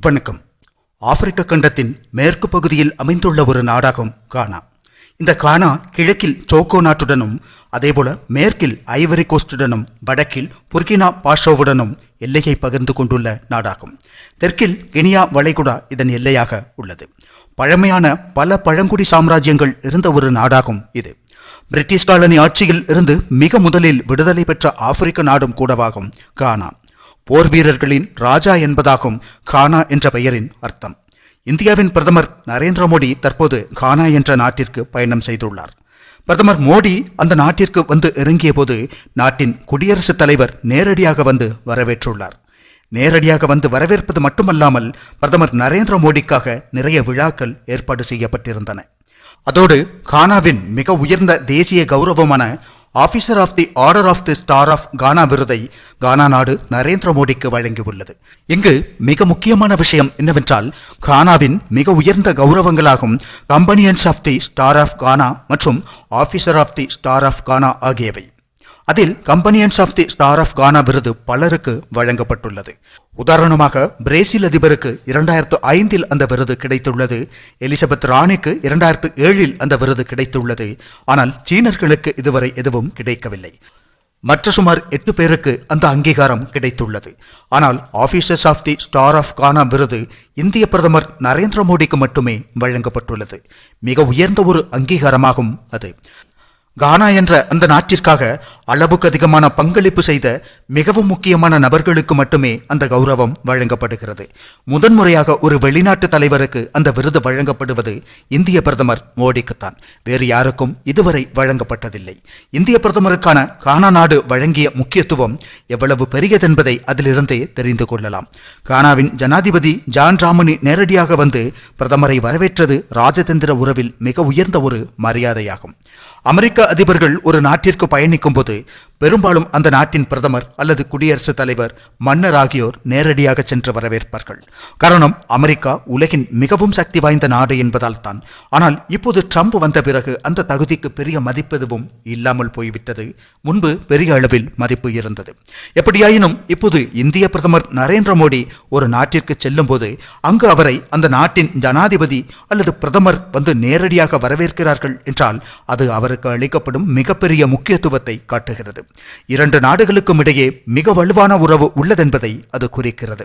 வணக்கம். ஆப்பிரிக்க கண்டத்தின் மேற்கு பகுதியில் அமைந்துள்ள ஒரு நாடாகும் கானா. இந்த கானா கிழக்கில் சோக்கோ நாட்டுடனும் அதேபோல மேற்கில் ஐவரி கோஸ்டுடனும் வடக்கில் புர்கினா பாஷோவுடனும் எல்லையை பகிர்ந்து கொண்டுள்ள நாடாகும். தெற்கில் கினியா வளைகுடா இதன் எல்லையாக உள்ளது. பழமையான பல பழங்குடி சாம்ராஜ்யங்கள் இருந்த ஒரு நாடாகும் இது. பிரிட்டிஷ் காலனி ஆட்சியில் இருந்து மிக முதலில் விடுதலை பெற்ற ஆப்பிரிக்க நாடும் கூடவாகும் கானா. போர் வீரர்களின் ராஜா என்பதாகும் கானா என்ற பெயரின் அர்த்தம். இந்தியாவின் பிரதமர் நரேந்திர மோடி தற்போது கானா என்ற நாட்டிற்கு பயணம் செய்துள்ளார். பிரதமர் மோடி அந்த நாட்டிற்கு வந்து இறங்கிய போது நாட்டின் குடியரசுத் தலைவர் நேரடியாக வந்து வரவேற்றுள்ளார். நேரடியாக வந்து வரவேற்பது மட்டுமல்லாமல் பிரதமர் நரேந்திர மோடிக்காக நிறைய விழாக்கள் ஏற்பாடு செய்யப்பட்டிருந்தன. அதோடு கானாவின் மிக உயர்ந்த தேசிய கௌரவமான officer of the order of the star of Ghana விருதை கானா நாடு நரேந்திர மோடிக்கு வழங்கியுள்ளது. இங்கு மிக முக்கியமான விஷயம் என்னவென்றால் கானாவின் மிக உயர்ந்த கௌரவங்களாகும் companions of the star of Ghana மற்றும் officer of the star of Ghana ஆகியவை. அதில் companions of the star of Ghana விருது பலருக்கு வழங்கப்பட்டுள்ளது. உதாரணமாக பிரேசில் அதிபருக்கு இரண்டாயிரத்து ஐந்தில் அந்த விருது கிடைத்துள்ளது. எலிசபெத் ராணிக்கு இரண்டாயிரத்து ஏழில் அந்த விருது கிடைத்துள்ளது. ஆனால் சீனர்களுக்கு இதுவரை எதுவும் கிடைக்கவில்லை. மற்ற சுமார் எட்டு பேருக்கு அந்த அங்கீகாரம் கிடைத்துள்ளது. ஆனால் officers of the star of Ghana விருது இந்திய பிரதமர் நரேந்திர மோடிக்கு மட்டுமே வழங்கப்பட்டுள்ளது. மிக உயர்ந்த ஒரு அங்கீகாரமாகும் அது. கானா என்ற அந்த நாட்டிற்காக அளவுக்கு அதிகமான பங்களிப்பு செய்த மிகவும் முக்கியமான நபர்களுக்கு மட்டுமே அந்த கௌரவம் வழங்கப்படுகிறது. முதன்முறையாக ஒரு வெளிநாட்டு தலைவருக்கு அந்த விருது வழங்கப்படுவது இந்திய பிரதமர் மோடிக்குத்தான் வேறு யாருக்கும் இதுவரை வழங்கப்பட்டதில்லை. இந்திய பிரதமருக்கான கானா நாடு வழங்கிய முக்கியத்துவம் எவ்வளவு பெரியதென்பதை அதிலிருந்தே தெரிந்து கொள்ளலாம். கானாவின் ஜனாதிபதி ஜான் ராமனி நேரடியாக வந்து பிரதமரை வரவேற்றது ராஜதந்திர உறவில் மிக உயர்ந்த ஒரு மரியாதையாகும். அமெரிக்க அதிபர்கள் ஒரு நாட்டிற்கு பயணிக்கும் போது பெரும்பாலும் அந்த நாட்டின் பிரதமர் அல்லது குடியரசுத் தலைவர் மன்னர் ஆகியோர் நேரடியாக சென்று வரவேற்பார்கள். காரணம் அமெரிக்கா உலகின் மிகவும் சக்தி வாய்ந்த நாடு என்பதால் தான். ஆனால் இப்போது ட்ரம்ப் வந்த பிறகு அந்த தகுதிக்கு பெரிய மதிப்பெதுவும் இல்லாமல் போய்விட்டது. முன்பு பெரிய அளவில் மதிப்பு இருந்தது. எப்படியாயினும் இப்போது இந்திய பிரதமர் நரேந்திர மோடி ஒரு நாட்டிற்கு செல்லும் போது அங்கு அவரை அந்த நாட்டின் ஜனாதிபதி அல்லது பிரதமர் வந்து நேரடியாக வரவேற்கிறார்கள் என்றால் அது அவருக்கு அளிக்கப்படும் மிகப்பெரிய முக்கியத்துவத்தை காட்டுகிறது. இரண்டு நாடுகளுக்கும் இடையே மிக வலுவான உறவு உள்ளதென்பதை அது குறிக்கிறது.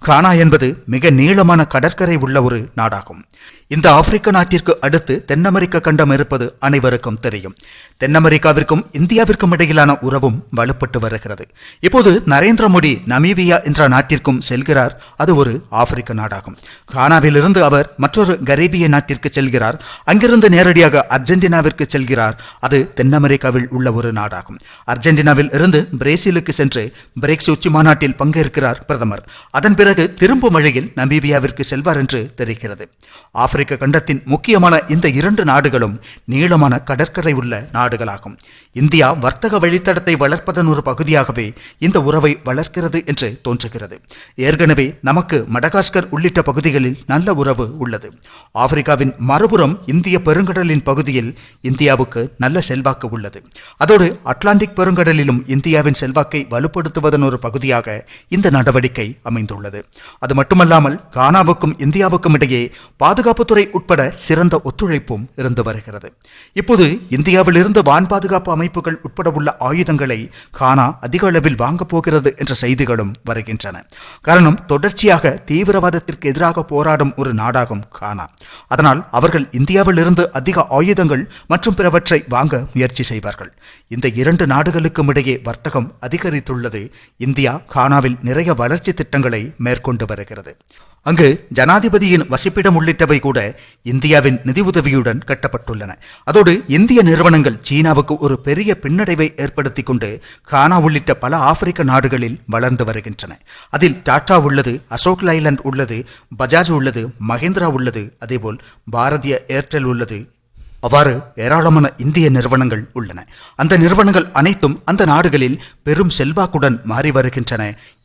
கானா என்பது மிக நீளமான கடற்கரை உள்ள ஒரு நாடாகும். இந்த ஆப்பிரிக்க நாட்டிற்கு அடுத்து தென் அமெரிக்க கண்டம் இருப்பது அனைவருக்கும் தெரியும். தென் அமெரிக்காவிற்கும் இந்தியாவிற்கும் இடையிலான உறவும் வலுப்பட்டு வருகிறது. இப்போது நரேந்திர மோடி நமீபியா என்ற நாட்டிற்கும் செல்கிறார். அது ஒரு ஆப்பிரிக்க நாடாகும். கானாவிலிருந்து அவர் மற்றொரு கரீபிய நாட்டிற்கு செல்கிறார். அங்கிருந்து நேரடியாக அர்ஜென்டினாவிற்கு செல்கிறார். அது தென் அமெரிக்காவில் உள்ள ஒரு நாடாகும். அர்ஜென்டினாவில் இருந்து பிரேசிலுக்கு சென்று பிரெக்ஸ் உச்சி மாநாட்டில் பங்கேற்கிறார் பிரதமர். அதன் பிறகு திரும்பும் வழியில் நமீபியாவிற்கு செல்வார் என்று தெரிகிறது. ஆப்பிரிக்க கண்டத்தின் முக்கியமான இந்த இரண்டு நாடுகளும் நீளமான கடற்கரை உள்ள நாடுகளாகும். இந்தியா வர்த்தக வழித்தடத்தை வளர்ப்பதன் ஒரு பகுதியாகவே இந்த உறவை வளர்க்கிறது என்று தோன்றுகிறது. ஏற்கனவே நமக்கு மடகாஸ்கர் உள்ளிட்ட பகுதிகளில் நல்ல உறவு உள்ளது. ஆப்பிரிக்காவின் மறுபுறம் இந்திய பெருங்கடலின் பகுதியில் இந்தியாவுக்கு நல்ல நல்ல செல்வாக்கு உள்ளது. அதோடு அட்லாண்டிக் பெருங்கடலிலும் இந்தியாவின் செல்வாக்கை வலுப்படுத்துவதன் ஒரு பகுதியாக இந்த நடவடிக்கை அமைந்துள்ளது. அது மட்டுமல்லாமல் கானாவுக்கும் இந்தியாவுக்கும் இடையே பாதுகாப்புத்துறை உட்பட சிறந்த ஒத்துழைப்பும் இருந்து வருகிறது. இப்போது இந்தியாவிலிருந்து வான் பாதுகாப்பு அமைப்புகள் உட்பட உள்ள ஆயுதங்களை கானா அதிக அளவில் வாங்கப் போகிறது என்ற செய்திகளும் வருகின்றன. காரணம் தொடர்ச்சியாக தீவிரவாதத்திற்கு எதிராக போராடும் ஒரு நாடாகும் கானா. அதனால் அவர்கள் இந்தியாவிலிருந்து அதிக ஆயுதங்கள் மற்றும் பிறவற்றை வாங்க முயற்சி செய்வார்கள். இந்த இரண்டு நாடுகளுக்கும் இடையே வர்த்தகம் அதிகரித்துள்ளது. இந்தியா கானாவில் நிறைய வளர்ச்சி திட்டங்களை மேற்கொண்டு வருகிறது. அங்கு ஜனாதிபதியின் வசிப்பிடம் உள்ளிட்டவை கூட இந்தியாவின் நிதியுதவியுடன் கட்டப்பட்டுள்ளன. அதோடு இந்திய நிறுவனங்கள் சீனாவுக்கு ஒரு பெரிய பின்னடைவை ஏற்படுத்தி கொண்டு கானா உள்ளிட்ட பல ஆப்பிரிக்க நாடுகளில் வளர்ந்து வருகின்றன. அதில் டாடா உள்ளது அசோக் லைலண்ட் உள்ளது பஜாஜ் உள்ளது மஹிந்திரா உள்ளது அதேபோல் பாரதிய ஏர்டெல் உள்ளது அவ்வாறு ஏராளமான இந்திய நிறுவனங்கள் உள்ளன. அந்த நிறுவனங்கள் அனைத்தும் அந்த நாடுகளில் பெரும் செல்வாக்குடன் மாறி வருகின்றன.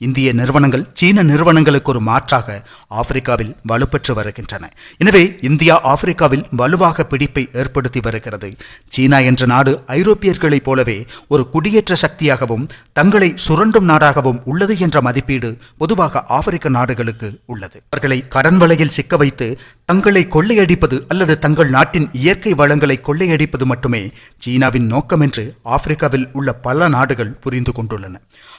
இந்திய நிறுவனங்கள் சீன நிறுவனங்களுக்கு ஒரு மாற்றாக ஆப்பிரிக்காவில் வலுப்பெற்று வருகின்றன. எனவே இந்தியா ஆப்பிரிக்காவில் வலுவாக பிடிப்பை ஏற்படுத்தி வருகிறது. சீனா என்ற நாடு ஐரோப்பியர்களைப் போலவே ஒரு குடியேற்ற சக்தியாகவும் தங்களை சுரண்டும் நாடாகவும் உள்ளது என்ற மதிப்பீடு பொதுவாக ஆப்பிரிக்க நாடுகளுக்கு உள்ளது. அவர்களை கடன் வலையில் சிக்க வைத்து தங்களை கொள்ளையடிப்பது அல்லது தங்கள் நாட்டின் இயற்கை வளங்களை கொள்ளையடிப்பது மட்டுமே சீனாவின் நோக்கம் என்று ஆப்பிரிக்காவில் உள்ள பல நாடுகள் புரிந்து கொண்டுள்ளன.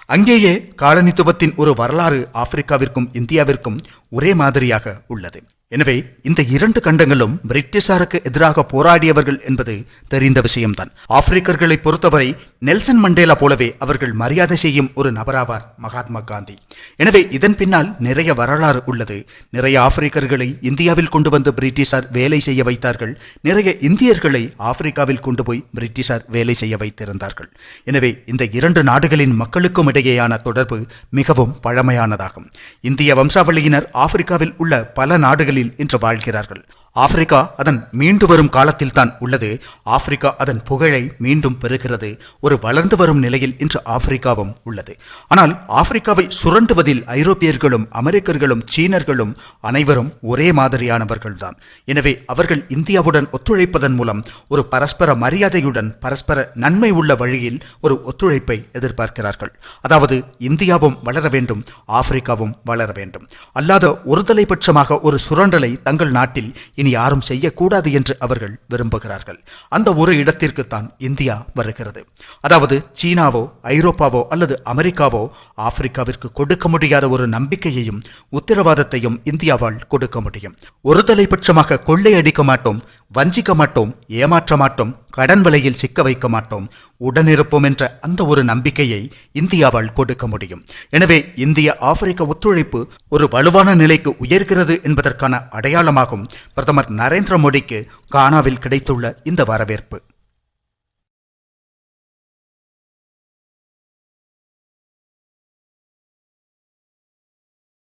அங்கேயே காலனித்துவத்தின் ஒரு வரலாறு ஆப்பிரிக்காவிற்கும் இந்தியாவிற்கும் ஒரே மாதிரியாக உள்ளது. எனவே இந்த இரண்டு கண்டங்களும் பிரிட்டிஷாருக்கு எதிராக போராடியவர்கள் என்பது தெரிந்த விஷயம்தான். ஆப்பிரிக்கர்களை பொறுத்தவரை நெல்சன் மண்டேலா போலவே அவர்கள் மரியாதை செய்யும் ஒரு நபராவார் மகாத்மா காந்தி. எனவே இதன் பின்னால் நிறைய வரலாறு உள்ளது. நிறைய ஆப்பிரிக்கர்களை இந்தியாவில் கொண்டு வந்து பிரிட்டிஷார் வேலை செய்ய வைத்தார்கள். நிறைய இந்தியர்களை ஆப்பிரிக்காவில் கொண்டு போய் பிரிட்டிஷார் வேலை செய்ய வைத்திருந்தார்கள். எனவே இந்த இரண்டு நாடுகளின் மக்களுக்கும் இடையேயான தொடர்பு மிகவும் பழமையானதாகும். இந்திய வம்சாவளியினர் ஆப்பிரிக்காவில் உள்ள பல நாடுகளில் இன்று வாழ்கிறார்கள். ஆப்பிரிக்கா அதன் மீண்டு வரும் காலத்தில் தான் உள்ளது. ஆப்பிரிக்கா அதன் புகழை மீண்டும் பெறுகிறது. ஒரு வளர்ந்து வரும் நிலையில் இன்று ஆப்பிரிக்காவும் உள்ளது. ஆனால் ஆப்பிரிக்காவை சுரண்டுவதில் ஐரோப்பியர்களும் அமெரிக்கர்களும் சீனர்களும் அனைவரும் ஒரே மாதிரியானவர்கள்தான். எனவே அவர்கள் இந்தியாவுடன் ஒத்துழைப்பதன் மூலம் ஒரு பரஸ்பர மரியாதையுடன் பரஸ்பர நன்மை உள்ள வழியில் ஒரு ஒத்துழைப்பை எதிர்பார்க்கிறார்கள். அதாவது இந்தியாவும் வளர வேண்டும் ஆப்பிரிக்காவும் வளர வேண்டும். அல்லாத ஒருதலைபட்சமாக ஒரு சுரண்டலை தங்கள் நாட்டில் இனி யாரும் செய்யக்கூடாது என்று அவர்கள் விரும்புகிறார்கள். அந்த ஒரு இடத்திற்குத்தான் இந்தியா வருகிறது. அதாவது சீனாவோ ஐரோப்பாவோ அல்லது அமெரிக்காவோ ஆப்பிரிக்காவிற்கு கொடுக்க முடியாத ஒரு நம்பிக்கையையும் உத்தரவாதத்தையும் இந்தியாவால் கொடுக்க முடியும். ஒரு தலைபட்சமாக கொள்ளையடிக்க மாட்டோம் வஞ்சிக்க மாட்டோம் ஏமாற்ற மாட்டோம் கடன் வலையில் சிக்க வைக்க மாட்டோம். உடனிருப்போம் என்ற அந்த ஒரு நம்பிக்கையை இந்தியாவால் கொடுக்க முடியும். எனவே இந்திய ஆப்பிரிக்க ஒத்துழைப்பு ஒரு வலுவான நிலைக்கு உயர்கிறது என்பதற்கான அடையாளமாகும் பிரதமர் நரேந்திர மோடிக்கு கானாவில் கிடைத்துள்ள இந்த வரவேற்பு.